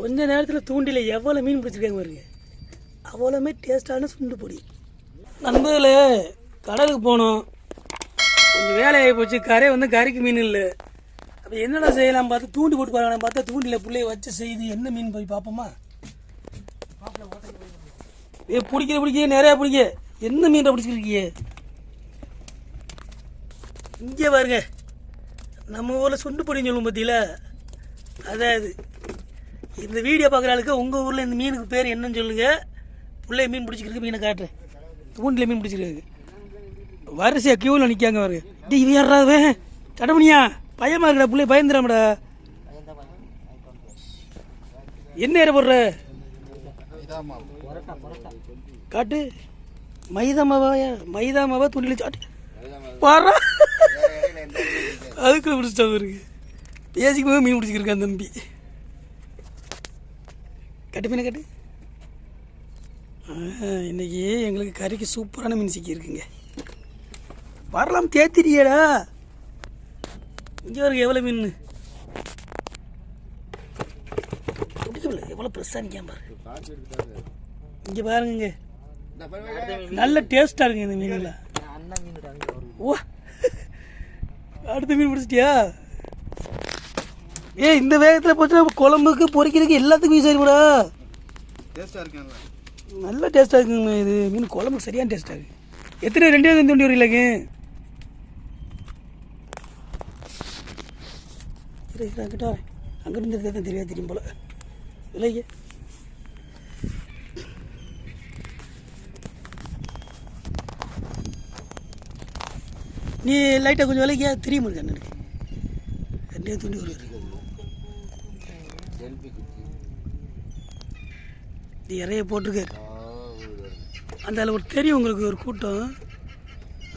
கொஞ்ச நேரத்தில் தூண்டில எவ்வளோ மீன் பிடிச்சிருக்காங்க பாருங்க. அவ்வளோமே டேஸ்டான சுண்டு பொடி. நண்பர்களே கடலுக்கு போனோம். கொஞ்சம் வேலையாகி போச்சு. கரை வந்து கறிக்கு மீன் இல்லை. அப்போ என்னடா செய்யலாம் பார்த்து தூண்டி போட்டு பாருங்க பார்த்தா தூண்டில பிள்ளைய வச்சு செய்து என்ன மீன் போய் பார்ப்போமா? ஏ பிடிக்கிற பிடிக்க நிறையா பிடிக்க. என்ன மீனை பிடிச்சிருக்கீங்க இங்கே பாருங்க. நம்ம ஊரில் சுண்டு பொடின்னு சொல்லுவோம் பார்த்தீங்களா அது இந்த வீடியோ பார்க்குற ஆளுக்கு உங்கள் ஊரில் இந்த மீனுக்கு பேர் என்னன்னு சொல்லுங்கள் பிள்ளைய மீன் பிடிச்சிருக்கு மீனை காட்டுறேன். தூண்டில் மீன் பிடிச்சிருக்கு வரிசையாக க்யூவில் நிற்காங்க அவரு டி இது தடமணியா பயமா இருக்கடா பிள்ளை பயந்துடாமடா. என்ன ஏற போடுற? காட்டு. மைதா மாவா மைதா மாவா துணியில் சாட்டு பாரா அதுக்கு பிடிச்சிட்டா இருக்கு பேசிக்கு மீன் பிடிச்சிருக்கான் தம்பி. கட்டு மீனை கட்டு. ஆ, இன்னைக்கு எங்களுக்கு கறிக்கு சூப்பரான மீன் சிக்கி இருக்குங்க. வரலாம் தேத்திரியாடா இங்கே வருங்க எவ்வளோ மீன். எவ்வளோ ப்ரெஸ்ஸாக நிற்காம பாரு. இங்கே பாருங்க. நல்ல டேஸ்ட்டாக இருக்குங்க இந்த மீனெல்லாம் ஓ அடுத்த மீன் பிடிச்சிட்டியா ஏ இந்த வேகத்தில் போச்சுன்னா குழம்புக்கு பொரிக்கிறதுக்கு எல்லாத்துக்கும் யூஸ் ஆகிடும்டா டேஸ்டா இருக்கேன்ல. நல்ல டேஸ்ட்டாக இருக்குங்க இது. மீன் குழம்புக்கு சரியான டேஸ்ட்டாக இருக்கு. எத்தனை ரெண்டே தூண்டி அங்கிட்ட வரேன் அங்கிருந்து இருந்தால் தான் தெரியாது தெரியும் போல. இல்லைங்க நீ லைட்டாக கொஞ்சம் விலைக்கியா தெரியுமா அண்ணனுக்கு ரெண்டே தூண்டி செல்ஃபி நீ இறைய போட்டிருக்காரு அந்த அதில் ஒரு தெரியும் உங்களுக்கு ஒரு கூட்டம்.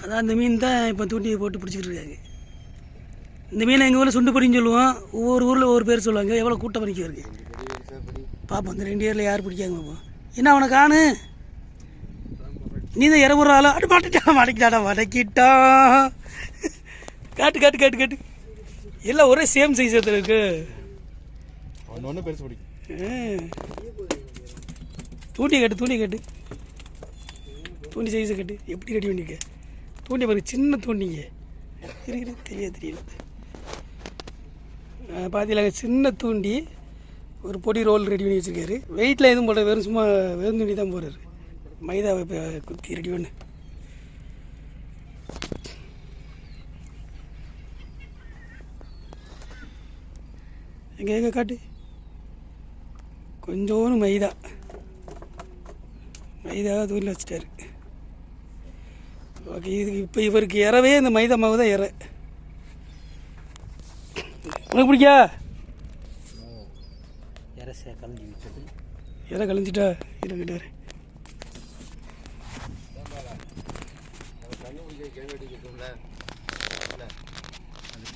அதான் அந்த மீன் தான் இப்போ தூண்டியை போட்டு பிடிச்சிக்கிட்டு இருக்காங்க. இந்த மீனை எங்கள் ஊரில் சுண்டு பொடின்னு சொல்லுவோம். ஒவ்வொரு ஊரில் ஒவ்வொரு பேர் சொல்லுவாங்க. எவ்வளோ கூட்டம் வரைக்கும் இருக்கு பார்ப்போம் அந்த ரெண்டு இயரில் யார் பிடிக்காங்க பார்ப்போம் என்ன அவனை காணு நீ தான் இரவு ஆளா? அடு மாட்டிட்டா மாட்டிக்கிட்டாடா மடக்கிட்டா காட்டு காட்டு காட்டு காட்டு. எல்லாம் ஒரே சேம் சைஸ் எடுத்து ஒன்று ஒன்று பெருசு பிடிக்கும் தூண்டி கட்டு தூண்டி கட்டு. தூண்டி சைஸை கட்டு. எப்படி ரெடி பண்ணிருக்க? தூண்டி பாருங்க சின்ன தூண்டிங்க. இருக்கிறது தெரிய தெரியல. பார்த்தீங்களாங்க சின்ன தூண்டி ஒரு பொடி ரோல் ரெடி பண்ணி வச்சுருக்காரு. வெயிட்டில் எதுவும் போடுறது வெறும் சும்மா வெறும் தூண்டி தான் போடுறாரு. மைதாவை இப்போ குத்தி ரெடி பண்ணு. எங்கே எங்கே காட்டு. கொஞ்சோண்டு மைதா. மைதா தூரில் வச்சுட்டாரு. ஓகே இதுக்கு இப்போ இவருக்கு இறவே இந்த மைதா மாவு தான் இற உனக்கு பிடிக்கா? இற கழிஞ்சிட்டா இருக்கிட்ட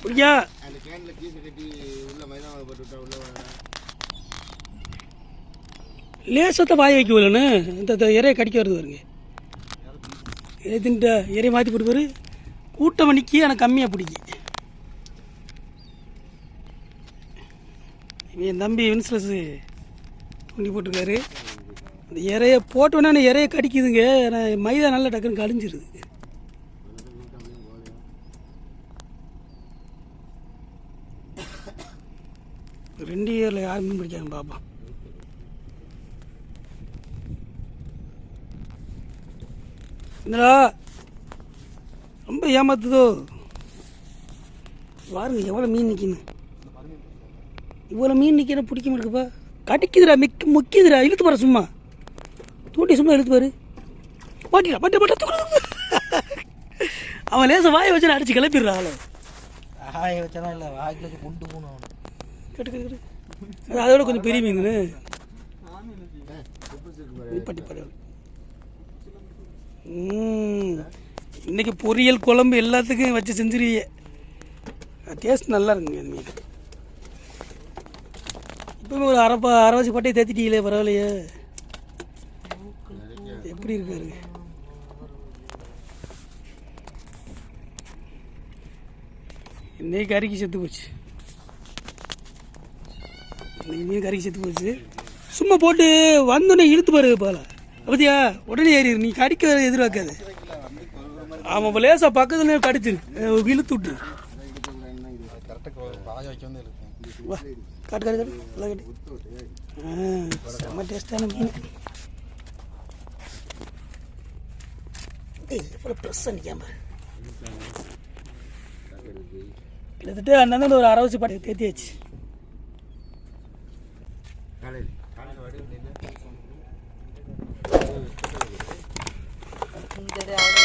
பிடிக்கா? அந்த கேனில் கீசு கட்டி உள்ள மைதாவை போட்டு விட்டா உள்ள லேசத்தை வாய வைக்கலன்னு இந்த இந்த இறையை கடிக்க வருது வருங்க இறை தின்ட்ட இறையை மாற்றி போட்டு கூட்டம் மணிக்கு எனக்கு கம்மியாக பிடிக்கும். என் தம்பி வின்ஸ்லஸ் துண்டி போட்டிருக்காரு. இந்த இறையை போட்டோன்னே இறையை கடிக்குதுங்க. ஆனால் மைதா நல்லா டக்குன்னு கழிஞ்சிருது ரெண்டு இயரில் யார் மீன் பிடிக்காங்க பாப்பா. என்னடா? ரொம்ப ஏமாத்துதோ? பாருங்க எவ்வளோ மீன் நிற்கின்னு இவ்வளோ மீன் நிற்கிற பிடிக்க மாட்டேங்குப்பா கடிக்குதுடா மிக்க முக்கியதுடா. இழுத்து பாரு சும்மா. தூண்டி சும்மா இழுத்து பாரு. மாட்டிடா மாட்டி மாட்ட அவன் லேச வாயை வச்சு அடிச்சு கிளப்பிடுறா ஆளை ஆய வச்சாலும் இல்லை வாய்க்கு வச்சு கொண்டு போகணும் அவனை. கட்டு கட்டு அதோட கொஞ்சம் பெரிய மீன் பட்டி படம் ம். இன்னைக்கு பொரியல் குழம்பு எல்லாத்துக்கும் வச்சு செஞ்சிருவீங்க டேஸ்ட் நல்லா இருக்குங்க இந்த மீன் இப்போவே ஒரு அரைப்பா அரைவாசி பட்டையை தேத்திட்டீங்களே பரவாயில்லையே. எப்படி இருக்காருங்க இன்னைக்கு கறிக்கு செத்து போச்சு. இன்னைக்கு மீன் கறிக்கு செத்து போச்சு. சும்மா போட்டு வந்தோடனே இழுத்து பாரு போல. அப்படியா உடனே ஏறிடு நீ கடிக்க எதிர்பார்க்காது. ஆமாம் இப்போ லேசாக பக்கத்துல கடிச்சிரு. இழுத்து விட்டுரு. காட்டு காட்டு நல்லா செம்ம டேஸ்டான மீன். எவ்வளோ ப்ரெஸ் நிற்காம கிட்டத்தட்ட அந்தந்த ஒரு அரை வச்சு பாட்டு தேத்தியாச்சு. காலையில். ideal.